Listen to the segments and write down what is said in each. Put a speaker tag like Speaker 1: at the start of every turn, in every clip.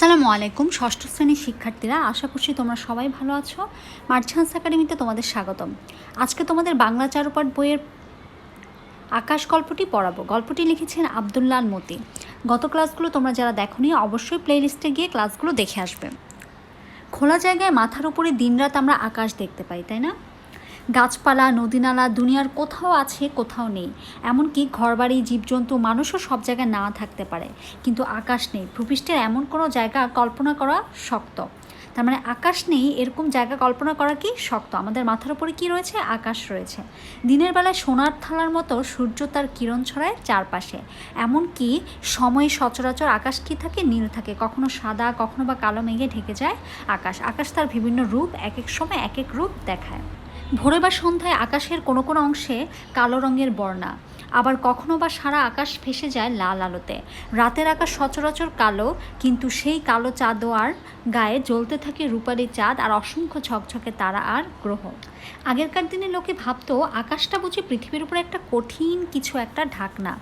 Speaker 1: আসসালামু আলাইকুম, ষষ্ঠ শ্রেণির শিক্ষার্থীরা। আশা করছি তোমরা সবাই ভালো আছো। মার্চান্স একাডেমিতে তোমাদের স্বাগতম। আজকে তোমাদের বাংলা চারুপাঠ বইয়ের আকাশ গল্পটি পড়াবো। গল্পটি লিখেছেন আবদুল্লাল মতি। গত ক্লাসগুলো তোমরা যারা দেখো দেখোনি, অবশ্যই প্লেলিস্টে গিয়ে ক্লাসগুলো দেখে আসবে। খোলা জায়গায় মাথার উপরে দিনরাত আমরা আকাশ দেখতে পাই, তাই না? গাছপালা, নদীনালা দুনিয়ার কোথাও আছে, কোথাও নেই। এমনকি ঘরবাড়ি, জীবজন্তু মানুষও সব জায়গায় না থাকতে পারে। কিন্তু আকাশ নেই। ভূপৃষ্ঠের এমন কোনো জায়গা কল্পনা করা শক্ত। তার মানে আকাশ নেই, এরকম জায়গা কল্পনা করা কি শক্ত? আমাদের মাথার উপরে কি রয়েছে? আকাশ রয়েছে। দিনের বেলায় সোনার থালার মতো সূর্য তার কিরণ ছড়ায় চারপাশে। এমনকি সময় সচরাচর আকাশ কি থাকে? নীল থাকে। কখনো সাদা, কখনো বা কালো মেঘে ঢেকে যায় আকাশ। আকাশ তার বিভিন্ন রূপ, এক এক সময় এক এক রূপ দেখায়। ভোরে বা সন্ধ্যায় আকাশের কোনো কোনো অংশে কালো রঙের বর্ণা, আবার কখনো বা সারা আকাশ ভেসে যায় লাল আলোতে। রাতের আকাশ সচরাচর কালো, কিন্তু সেই কালো চাঁদোয়ার গায়ে জ্বলতে থাকে রূপালি চাঁদ আর অসংখ্য ঝকঝকে তারা আর গ্রহ। আগেরকার দিনে লোকে ভাবতো, আকাশটা বুঝি পৃথিবীর উপরে একটা কঠিন কিছু একটা ঢাকনা।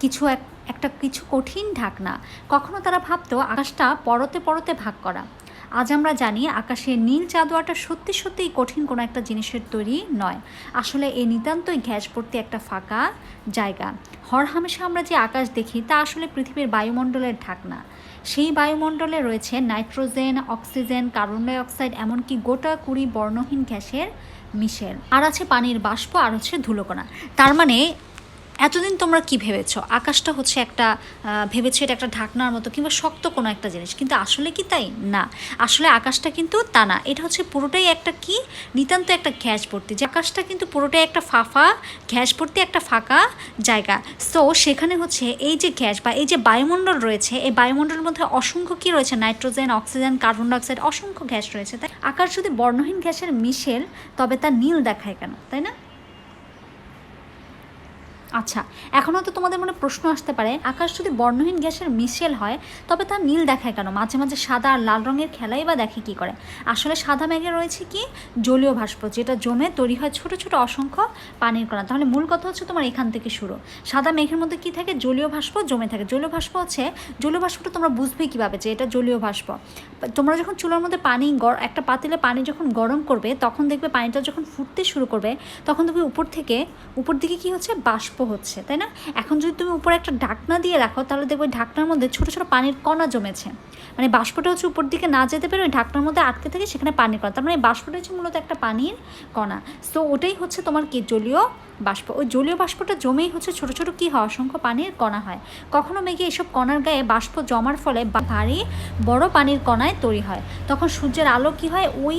Speaker 1: কিছু এক, একটা কিছু কঠিন ঢাকনা। কখনো তারা ভাবতো, আকাশটা পরতে পরতে ভাগ করা। আজ আমরা জানি আকাশের নীল চাঁদোয়াটা সত্যি সত্যিই কঠিন কোনো একটা জিনিসের তৈরি নয়। আসলে এই নিতান্তই ঘ্যাস ভর্তি একটা ফাঁকা জায়গা। হরহামেশা আমরা যে আকাশ দেখি, তা আসলে পৃথিবীর বায়ুমণ্ডলের ঢাকনা। সেই বায়ুমণ্ডলে রয়েছে nitrogen, oxygen, carbon dioxide এমনকি গোটা কুড়ি বর্ণহীন গ্যাসের মিশেল। আর আছে পানির বাষ্প, আর হচ্ছে ধুলোকণা। তার মানে এতদিন তোমরা কি ভেবেছো? আকাশটা হচ্ছে একটা ভেবেছো এটা একটা ঢাকনার মতো কিংবা শক্ত কোনো একটা জিনিস, কিন্তু আসলে কি তাই? না। আসলে আকাশটা কিন্তু তা না। এটা হচ্ছে পুরোটাই একটা কি? নিতান্ত একটা ঘ্যাস ভর্তি। যে আকাশটা কিন্তু পুরোটাই একটা ফাঁফা, ঘ্যাস ভর্তি একটা ফাঁকা জায়গা। সো সেখানে হচ্ছে এই যে গ্যাস বা এই যে বায়ুমণ্ডল রয়েছে, এই বায়ুমণ্ডলের মধ্যে অসংখ্য কি রয়েছে? নাইট্রোজেন, অক্সিজেন, কার্বন ডাইঅক্সাইড অসংখ্য গ্যাস রয়েছে, তাই আকাশ যদি বর্ণহীন গ্যাসের মিশেল, তবে তার নীল দেখায় কেন? তাই না? আচ্ছা এখনও তো তোমাদের মনে প্রশ্ন আসতে পারে, আকাশ যদি বর্ণহীন গ্যাসের মিশেল হয়, তবে তা নীল দেখায় কেন? মাঝে মাঝে সাদা আর লাল রঙের খেলাই বা দেখে কি করে? আসলে সাদা মেঘে রয়েছে কি? জলীয় ভাস্প যেটা জমে তৈরি হয় ছোট ছোট অসংখ্য পানির কণা। তাহলে মূল কথা হচ্ছে তোমার এখান থেকে শুরু। সাদা মেঘের মধ্যে কি থাকে? জলীয় ভাস্প জমে থাকে। জলীয় ভাস্প হচ্ছে, জলীয় ভাস্পটা তোমরা বুঝবে কীভাবে যে এটা জলীয় ভাস্প তোমরা যখন চুলার মধ্যে পানি একটা পাতিলে পানি যখন গরম করবে, তখন দেখবে পানিটা যখন ফুটতে শুরু করবে, তখন দেখবে উপর থেকে, উপর দিকে কি হচ্ছে? বাষ্প হচ্ছে, তাই না? এখন যদি তুমি উপরে একটা ঢাকনা দিয়ে রাখো, তাহলে দেখবে ওই ঢাকনার মধ্যে ছোটো ছোটো পানির কণা জমেছে। মানে বাষ্পটা হচ্ছে উপর দিকে না যেতে পেরে ওই ঢাকনার মধ্যে আটকে থাকে সেখানে পানির কণা। তার মানে বাষ্পটা হচ্ছে মূলত একটা পানির কণা। সো ওটাই হচ্ছে তোমার কি জলীয় বাষ্প। ওই জলীয় বাষ্পটা জমেই হচ্ছে ছোট ছোট কি হয়? অসংখ্য পানির কণা হয়। কখনো মেঘে এসব কণার গায়ে বাষ্প জমার ফলে ভারী বড় পানির কণায় তৈরি হয়। তখন সূর্যের আলো কি হয়? ওই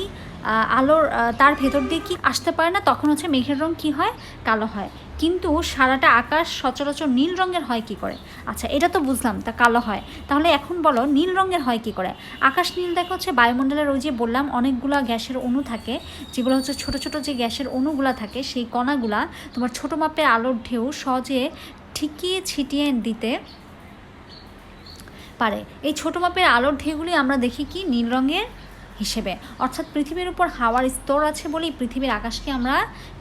Speaker 1: আলোর তার ভেতর দিয়ে কি আসতে পারে না, তখন হচ্ছে মেঘের রং কি হয়? কালো হয়। কিন্তু সারাটা আকাশ সচরাচর নীল রঙের হয় কি করে? আচ্ছা এটা তো বুঝলাম, তা কালো হয়। তাহলে এখন বলো, নীল রঙের হয় কি করে? আকাশ নীল দেখা হচ্ছে বায়ুমণ্ডলের ওই যে বললাম, অনেকগুলো গ্যাসের অণু থাকে, যেগুলো হচ্ছে ছোট ছোট যে গ্যাসের অণুগুলা থাকে, সেই কণাগুলা তোমার ছোট মাপের আলোর ঢেউ সহজে ঠিকিয়ে ছিটিয়ে দিতে পারে। এই ছোট মাপের আলোর ঢেউগুলি আমরা দেখি কি? নীল রঙের হিসেবে। অর্থাৎ পৃথিবীর উপর হাওয়ার স্তর আছে বলেই পৃথিবীর আকাশকে আমরা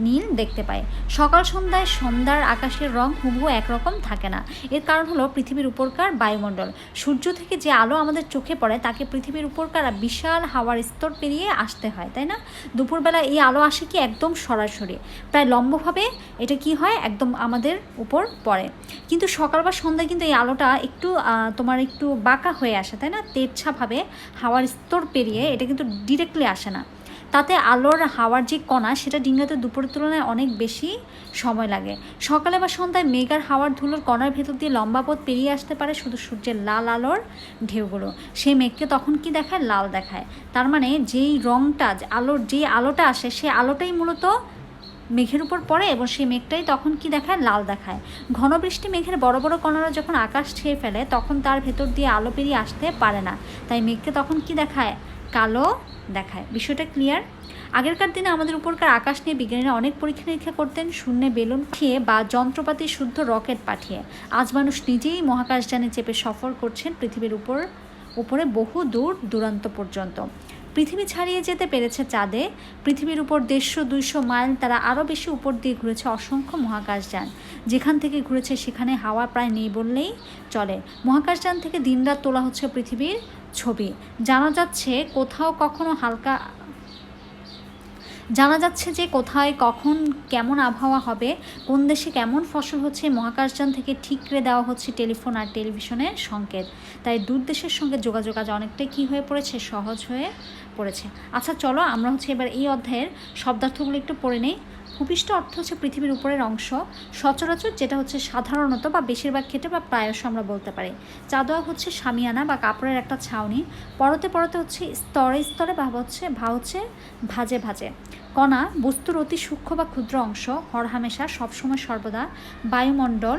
Speaker 1: নীল দেখতে পাই। সকাল সন্ধ্যায় সন্ধ্যার আকাশের রং হুবহু একরকম থাকে না। এর কারণ হলো পৃথিবীর উপরকার বায়ুমণ্ডল। সূর্য থেকে যে আলো আমাদের চোখে পড়ে, তাকে পৃথিবীর উপরকার বিশাল হাওয়ার স্তর পেরিয়ে আসতে হয়, তাই না? দুপুরবেলা এই আলো আসে কি একদম সরাসরি। প্রায় লম্বভাবে এটা কি হয়? একদম আমাদের উপর পড়ে। কিন্তু সকাল বা সন্ধ্যায় কিন্তু এই আলোটা একটু তোমার একটু বাঁকা হয়ে আসে, তাই না? তেরছাভাবে হাওয়ার স্তর পেরিয়ে এটা কিন্তু ডিরেক্টলি আসে না। তাতে আলোর হাওয়ার যে কণা, সেটা ডিঙ্গাতে দুপুরের তুলনায় অনেক বেশি সময় লাগে। সকালে বা সন্ধ্যায় মেঘার হাওয়ার ধুলোর কণার ভেতর দিয়ে লম্বা পথ পেরিয়ে আসতে পারে শুধু সূর্যের লাল আলোর ঢেউগুলো। সেই মেঘকে তখন কি দেখায়? লাল দেখায়। তার মানে যেই যে আলোর, যেই আলোটা আসে সেই আলোটাই মূলত মেঘের উপর পড়ে এবং সেই মেঘটাই তখন কি দেখায়? লাল দেখায়। ঘন বৃষ্টি মেঘের বড় বড় কণারা যখন আকাশ ছেয়ে ফেলে, তখন তার ভেতর দিয়ে আলো পেরিয়ে আসতে পারে না। তাই মেঘকে তখন কি দেখায়? কালো দেখায়। বিষয়টা ক্লিয়ার আগেরকার দিনে আমাদের উপরকার আকাশ নিয়ে বিজ্ঞানীরা অনেক পরীক্ষা নিরীক্ষা করতেন, শূন্যে বেলুন খেয়ে বা যন্ত্রপাতি শুদ্ধ রকেট পাঠিয়ে। আজ মানুষ নিজেই মহাকাশযানে চেপে সফর করছেন পৃথিবীর উপর, উপরে বহু দূর দূরান্ত পর্যন্ত। পৃথিবী ছাড়িয়ে যেতে পেরেছে চাঁদে। পৃথিবীর উপর দেড়শো, দুইশো মাইল তারা আরও বেশি উপর দিয়ে ঘুরেছে অসংখ্য মহাকাশযান। যেখান থেকে ঘুরেছে সেখানে হাওয়া প্রায় নেই বললেই চলে। মহাকাশযান থেকে দিনরাত তোলা হচ্ছে পৃথিবীর ছবি। জানা যাচ্ছে কোথাও কখনো হালকা জানা যাচ্ছে যে কোথায়, কখন, কেমন আবহাওয়া হবে, কোন দেশে কেমন ফসল হচ্ছে, মহাকাশযান থেকে ঠিক করে দেওয়া হচ্ছে টেলিফোন আর টেলিভিশনের সংকেত। তাই দূর দেশের সঙ্গে যোগাযোগ আজ অনেকটাই কী হয়ে পড়েছে, সহজ হয়ে পড়েছে। আচ্ছা চলো আমরা হচ্ছে এবার এই অধ্যায়ের শব্দার্থগুলো একটু পড়ে নেই। ভূপিষ্ঠ অর্থ হচ্ছে পৃথিবীর উপরের অংশ। সচরাচর যেটা হচ্ছে সাধারণত বা বেশিরভাগ ক্ষেত্রে বা প্রায়শ আমরা বলতে পারি। চাদোয়া হচ্ছে সামিয়ানা বা কাপড়ের একটা ছাউনি। পরতে পরতে হচ্ছে স্তরে স্তরে বা হচ্ছে ভা হচ্ছে ভাজে ভাজে। কণা বস্তুর অতি সূক্ষ্ম বা ক্ষুদ্র অংশ হরহামেশা সবসময় সর্বদা বায়ুমণ্ডল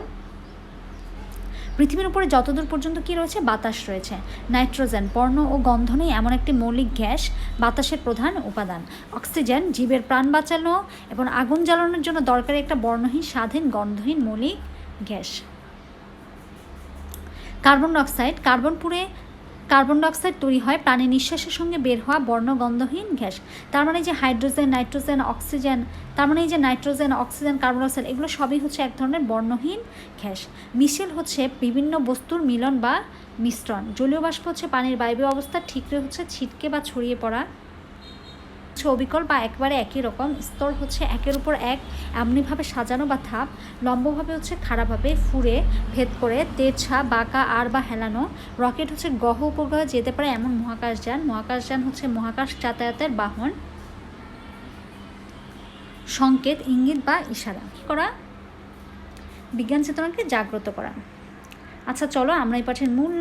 Speaker 1: পৃথিবীর উপরে যতদূর পর্যন্ত কি রয়েছে? বাতাস রয়েছে। নাইট্রোজেন পর্ণ ও গন্ধ নেই এমন একটি মৌলিক গ্যাস, বাতাসের প্রধান উপাদান। অক্সিজেন, জীবের প্রাণ বাঁচানো এবং আগুন জ্বালানোর জন্য দরকারি একটা বর্ণহীন, স্বাধীন, গন্ধহীন মৌলিক গ্যাস। কার্বন ডাইঅক্সাইড, কার্বন পুড়ে কার্বন ডাইঅক্সাইড তৈরি হয় প্রাণী নিঃশ্বাসের সঙ্গে বের হওয়া বর্ণগন্ধহীন গ্যাস। তার মানে যে হাইড্রোজেন, নাইট্রোজেন, অক্সিজেন, তার মানে এই যে নাইট্রোজেন, অক্সিজেন, কার্বন ডাইঅক্সাইড, এগুলো সবই হচ্ছে এক ধরনের বর্ণহীন গ্যাস। মিশেল হচ্ছে বিভিন্ন বস্তুর মিলন বা মিশ্রণ। জলীয় বাষ্প হচ্ছে পানির বায়বীয় অবস্থা, ঠিকরে হচ্ছে ছিটকে বা ছড়িয়ে পড়া হচ্ছে অবিকল বা একবারে একই রকম। স্তর হচ্ছে একের উপর এক, এমনিভাবে সাজানো বা থাপ লম্বভাবে হচ্ছে খারাপভাবে ফুরে ভেদ করে তেরছা, বাঁকা, আর বা হেলানো। রকেট হচ্ছে গ্রহ উপগ্রহে যেতে পারে এমন মহাকাশযান মহাকাশযান হচ্ছে মহাকাশ যাতায়াতের বাহন। সংকেত, ইঙ্গিত বা ইশারা। করা? বিজ্ঞান চেতনাকে জাগ্রত করা। আচ্ছা চলো আমরা এই পাঠের মূল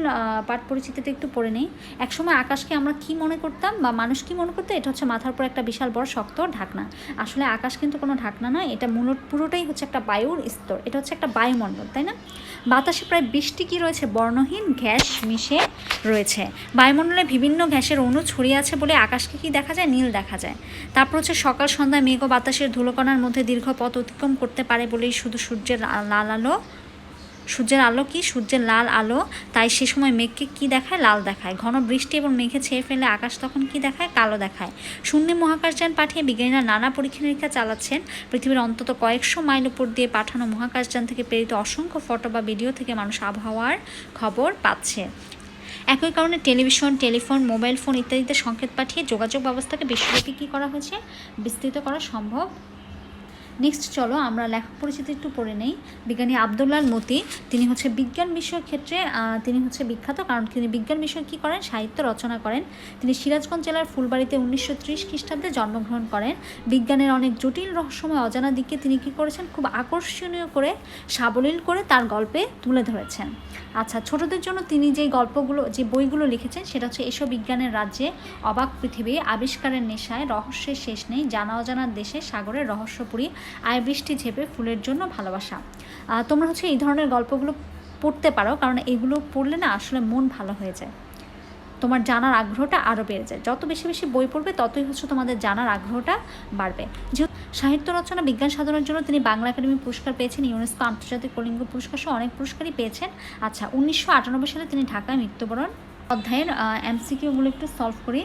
Speaker 1: পাঠ পরিচিতিটা একটু পড়ে নেই। একসময় আকাশকে আমরা কি মনে করতাম বা মানুষ কি মনে করতো? এটা হচ্ছে মাথার উপর একটা বিশাল বড় শক্ত ঢাকনা। আসলে আকাশ কিন্তু কোনো ঢাকনা নয়, এটা মূল পুরোটাই হচ্ছে একটা বায়ুর স্তর। এটা হচ্ছে একটা বায়ুমণ্ডল, তাই না? বাতাসে প্রায় বৃষ্টি কি রয়েছে? বর্ণহীন গ্যাস মিশে রয়েছে। বায়ুমণ্ডলে বিভিন্ন গ্যাসের অণু ছড়িয়ে আছে বলে আকাশকে কি দেখা যায়? নীল দেখা যায়। তারপর হচ্ছে সকাল, সন্ধ্যায় মেঘ ও বাতাসের ধুলোকণার মধ্যে দীর্ঘ পথ অতিক্রম করতে পারে বলেই শুধু সূর্যের লাল আলো সূর্যের আলো কি? সূর্যের লাল আলো। তাই সে সময় মেঘকে কি দেখায়? লাল দেখায়। ঘন বৃষ্টি এবং মেঘে ছেয়ে ফেলে আকাশ তখন কি দেখায়? কালো দেখায়। শূন্য মহাকাশযান পাঠিয়ে বিজ্ঞানীরা নানা পরীক্ষা নিরীক্ষা চালাচ্ছেন। পৃথিবীর অন্তত কয়েকশো মাইল উপর দিয়ে পাঠানো মহাকাশযান থেকে প্রেরিত অসংখ্য ফটো বা ভিডিও থেকে মানুষ আবহাওয়ার খবর পাচ্ছে। একই কারণে টেলিভিশন, টেলিফোন, মোবাইল ফোন ইত্যাদিতে সংকেত পাঠিয়ে যোগাযোগ ব্যবস্থাকে বিশ্বব্যাপী কী করা হয়েছে? বিস্তৃত করা সম্ভব নেক্সট চলো আমরা লেখক পরিচিতি একটু পড়ে নেই। বিজ্ঞানী আবদুল্লাল মতি, তিনি হচ্ছে বিজ্ঞান বিষয়ের ক্ষেত্রে তিনি হচ্ছে বিখ্যাত কারণ তিনি বিজ্ঞান বিষয় কী করেন? সাহিত্য রচনা করেন। তিনি সিরাজগঞ্জ জেলার ফুলবাড়িতে উনিশশো ত্রিশ খ্রিস্টাব্দে জন্মগ্রহণ করেন। বিজ্ঞানের অনেক জটিল রহস্যময় অজানা দিককে তিনি কী করেছেন? খুব আকর্ষণীয় করে, সাবলীল করে তার গল্পে তুলে ধরেছেন। আচ্ছা ছোটদের জন্য তিনি যে গল্পগুলো, যে বইগুলো লিখেছেন, সেটা হচ্ছে এসব বিজ্ঞানের রাজ্যে, অবাক পৃথিবী, আবিষ্কারের নেশায়, রহস্যের শেষ নেই, জানা অজানার দেশে, সাগরের রহস্যপুরী আয় বৃষ্টি ঝেপে ফুলের জন্য ভালোবাসা। তোমরা হচ্ছে এই ধরনের গল্পগুলো পড়তে পারো, কারণ এগুলো পড়লে না আসলে মন ভালো হয়ে যায়। তোমার জানার আগ্রহটা আরও বেড়ে যায়। যত বেশি বেশি বই পড়বে, ততই হচ্ছে তোমাদের জানার আগ্রহটা বাড়বে। যেহেতু সাহিত্য রচনা, বিজ্ঞান সাধনার জন্য তিনি বাংলা একাডেমি পুরস্কার পেয়েছেন, ইউনেস্কো আন্তর্জাতিক কলিঙ্গ পুরস্কার সহ অনেক পুরস্কারই পেয়েছেন। আচ্ছা উনিশশো আটানব্বই সালে তিনি ঢাকায় মৃত্যুবরণ অধ্যায়ের এমসিকিউগুলো একটু সলভ করি।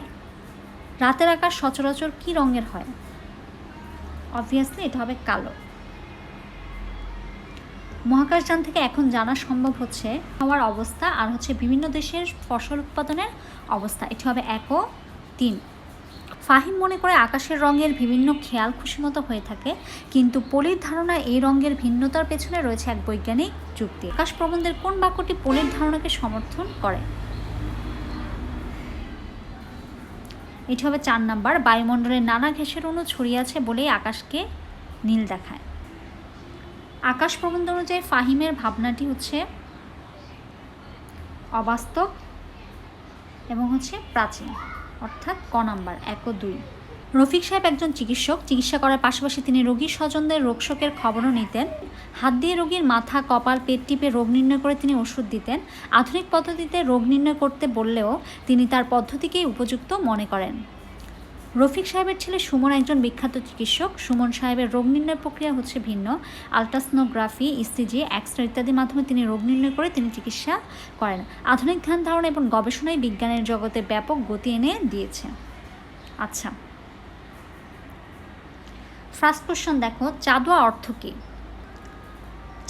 Speaker 1: রাতের আকাশ সচরাচর কী রঙের হয়? অবভিয়াসলি এটা হবে কালো। মহাকাশযান থেকে এখন জানা সম্ভব হচ্ছে হওয়ার অবস্থা আর হচ্ছে বিভিন্ন দেশের ফসল উৎপাদনের অবস্থা। এটি হবে এক ও তিন। ফাহিম মনে করে আকাশের রঙের বিভিন্ন খেয়াল খুশিমতো হয়ে থাকে, কিন্তু পলির ধারণা এই রঙের ভিন্নতার পেছনে রয়েছে এক বৈজ্ঞানিক যুক্তি। আকাশ প্রবন্ধের কোন বাক্যটি পলির ধারণাকে সমর্থন করে? এটি হবে চার নাম্বার। বায়ুমণ্ডলের নানা ঘেসের অণু ছড়িয়ে আছে বলেই আকাশকে নীল দেখায়। আকাশ প্রবন্ধ অনুযায়ী ফাহিমের ভাবনাটি হচ্ছে অবাস্তব এবং হচ্ছে প্রাচীন, অর্থাৎ ক নাম্বার, এক ও দুই। রফিক সাহেব একজন চিকিৎসক। চিকিৎসা করার পাশাপাশি তিনি রোগীর স্বজনদের রোগশোকের খবরও নিতেন। হাত দিয়ে রোগীর মাথা, কপাল, পেট টিপে রোগ নির্ণয় করে তিনি ওষুধ দিতেন। আধুনিক পদ্ধতিতে রোগ নির্ণয় করতে বললেও তিনি তার পদ্ধতিকেই উপযুক্ত মনে করেন। রফিক সাহেবের ছেলে সুমন একজন বিখ্যাত চিকিৎসক। সুমন সাহেবের রোগ নির্ণয় প্রক্রিয়া হচ্ছে ভিন্ন। আলট্রাসনোগ্রাফি, ইসিজি, এক্সরে ইত্যাদির মাধ্যমে তিনি রোগ নির্ণয় করে তিনি চিকিৎসা করেন। আধুনিক ধ্যান ধারণা এবং গবেষণায় বিজ্ঞানের জগতে ব্যাপক গতি এনে দিয়েছে। আচ্ছা ফার্স্ট কোশ্চেন দেখো, চাঁদোয়া অর্থ কী?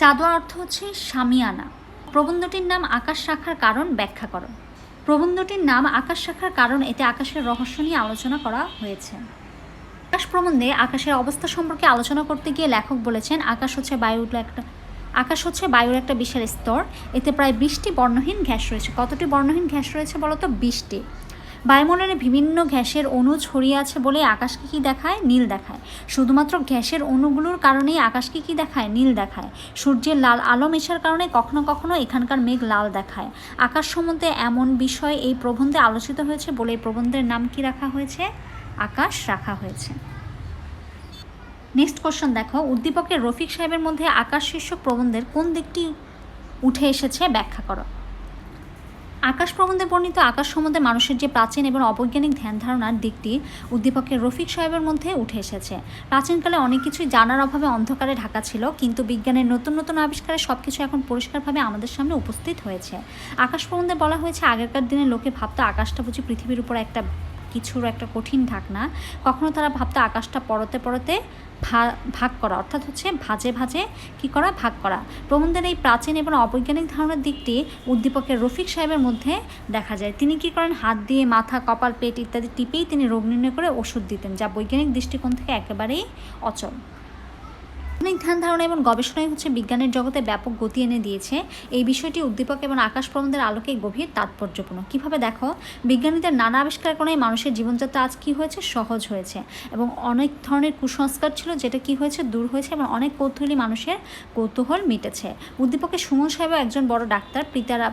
Speaker 1: চাঁদোয়া অর্থ হচ্ছে সামিয়ানা প্রবন্ধটির নাম আকাশ রাখার কারণ ব্যাখ্যা করো। প্রবন্ধটির নাম আকাশ রাখার কারণ, এতে আকাশের রহস্য নিয়ে আলোচনা করা হয়েছে। আকাশ প্রবন্ধে আকাশের অবস্থা সম্পর্কে আলোচনা করতে গিয়ে লেখক বলেছেন, আকাশ হচ্ছে বায়ুর একটা, আকাশ হচ্ছে বায়ুর একটা বিশাল স্তর, এতে প্রায় বিশটি বর্ণহীন ঘ্যাস রয়েছে। কতটি বর্ণহীন ঘ্যাস রয়েছে বলো তো বিশটি। বায়ুমণ্ডলে বিভিন্ন গ্যাসের অণু ছড়িয়ে আছে বলে আকাশকে কি দেখায়? নীল দেখায়। শুধুমাত্র গ্যাসের অণুগুলোর কারণেই আকাশকে কি দেখায়? নীল দেখায়। সূর্যের লাল আলো মেশার কারণে কখনো কখনো এখানকার মেঘ লাল দেখায়। আকাশ সম্বন্ধে এমন বিষয় এই প্রবন্ধে আলোচিত হয়েছে বলে এই প্রবন্ধের নাম কি রাখা হয়েছে? আকাশ রাখা হয়েছে। নেক্সট কোশ্চেন দেখো। উদ্দীপকের রফিক সাহেবের মধ্যে আকাশ শীর্ষক প্রবন্ধের কোন দিকটি উঠে এসেছে? ব্যাখ্যা করো। আকাশ প্রবন্ধে বর্ণিত আকাশ সম্বন্ধে মানুষের যে প্রাচীন এবং অবৈজ্ঞানিক ধ্যান ধারণার দিকটি উদ্দীপকের রফিক সাহেবের মধ্যে উঠে এসেছে। প্রাচীনকালে অনেক কিছুই জানার অভাবে অন্ধকারে ঢাকা ছিল, কিন্তু বিজ্ঞানের নতুন নতুন আবিষ্কারে সব কিছু এখন পরিষ্কারভাবে আমাদের সামনে উপস্থিত হয়েছে। আকাশ প্রবন্ধে বলা হয়েছে, আগেকার দিনে লোকে ভাবতো আকাশটা বুঝি পৃথিবীর উপর একটা কিছুর একটা কঠিন ঢাকনা, কখনো তারা ভাবতো আকাশটা পরতে পরতে ভাগ করা, অর্থাৎ হচ্ছে ভাজে ভাজে কি করা, ভাগ করা। প্রবন্ধের এই প্রাচীন এবং অবৈজ্ঞানিক ধারণার দিকটি উদ্দীপকের রফিক সাহেবের মধ্যে দেখা যায়। তিনি কি করেন? হাত দিয়ে মাথা, কপাল, পেট ইত্যাদি টিপেই তিনি রোগ নির্ণয় করে ওষুধ দিতেন, যা বৈজ্ঞানিক দৃষ্টিকোণ থেকে একেবারেই অচল। আধুনিক ধ্যান ধারণা এবং গবেষণাই হচ্ছে বিজ্ঞানের জগতে ব্যাপক গতি এনে দিয়েছে। এই বিষয়টি উদ্দীপক এবং আকাশ প্রবন্ধের আলোকে গভীর তাৎপর্যপূর্ণ। কীভাবে দেখো? বিজ্ঞানীদের নানা আবিষ্কার কারণে মানুষের জীবনযাত্রা আজ কি হয়েছে? সহজ হয়েছে। এবং অনেক ধরনের কুসংস্কার ছিল যেটা কি হয়েছে? দূর হয়েছে এবং অনেক কৌতূহলী মানুষের কৌতূহল মিটেছে। উদ্দীপকের সুমন সাহেবও একজন বড় ডাক্তার, পিতারা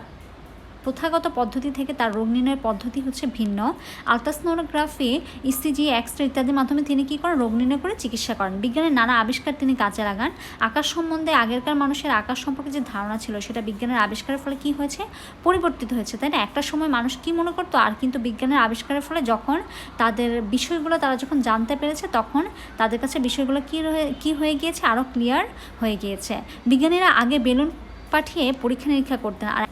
Speaker 1: প্রথাগত পদ্ধতি থেকে তার রোগ নির্ণয়ের পদ্ধতি হচ্ছে ভিন্ন। আলট্রাসনোগ্রাফি ইসিজি এক্স রে ইত্যাদির মাধ্যমে তিনি কী করেন? রোগ নির্ণয় করে চিকিৎসা করেন। বিজ্ঞানের নানা আবিষ্কার তিনি কাজে লাগান। আকাশ সম্বন্ধে আগেরকার মানুষের আকাশ সম্পর্কে যে ধারণা ছিল, সেটা বিজ্ঞানের আবিষ্কারের ফলে কি হয়েছে? পরিবর্তিত হয়েছে, তাই না? একটা সময় মানুষ কি মনে করতো? আর কিন্তু বিজ্ঞানের আবিষ্কারের ফলে যখন তাদের বিষয়গুলো তারা যখন জানতে পেরেছে, তখন তাদের কাছে বিষয়গুলো কী কী হয়ে গিয়েছে? আরও ক্লিয়ার হয়ে গিয়েছে। বিজ্ঞানীরা আগে বেলুন পাঠিয়ে পরীক্ষা নিরীক্ষা করতেন। আর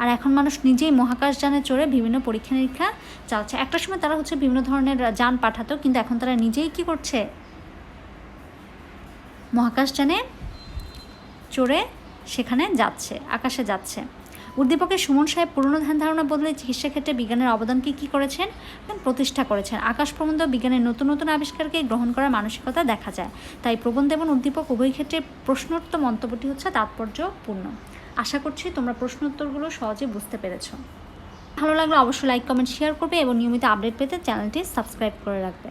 Speaker 1: আর এখন মানুষ নিজেই মহাকাশযানে চড়ে বিভিন্ন পরীক্ষা নিরীক্ষা চালাচ্ছে। একটা সময় তারা হচ্ছে বিভিন্ন ধরনের যান পাঠাতো, কিন্তু এখন তারা নিজেই কি করছে? মহাকাশযানে চড়ে সেখানে যাচ্ছে, আকাশে যাচ্ছে। উদ্দীপকের সুমন সাহেব পুরনো ধ্যান ধারণা বদলে চিকিৎসা ক্ষেত্রে বিজ্ঞানের অবদানকে কী করেছেন? প্রতিষ্ঠা করেছেন। আকাশ প্রবন্ধ বিজ্ঞানের নতুন নতুন আবিষ্কারকে গ্রহণ করার মানসিকতা দেখা যায়। তাই প্রবন্ধ এবং উদ্দীপক উভয় ক্ষেত্রে প্রশ্নোত্ত মন্তব্যটি হচ্ছে তাৎপর্যপূর্ণ। আশা করছি তোমরা প্রশ্ন উত্তরগুলো সহজে বুঝতে পেরেছ। ভালো লাগলে অবশ্যই লাইক কমেন্ট শেয়ার করবে এবং নিয়মিত আপডেট পেতে চ্যানেলটি সাবস্ক্রাইব করে রাখবে।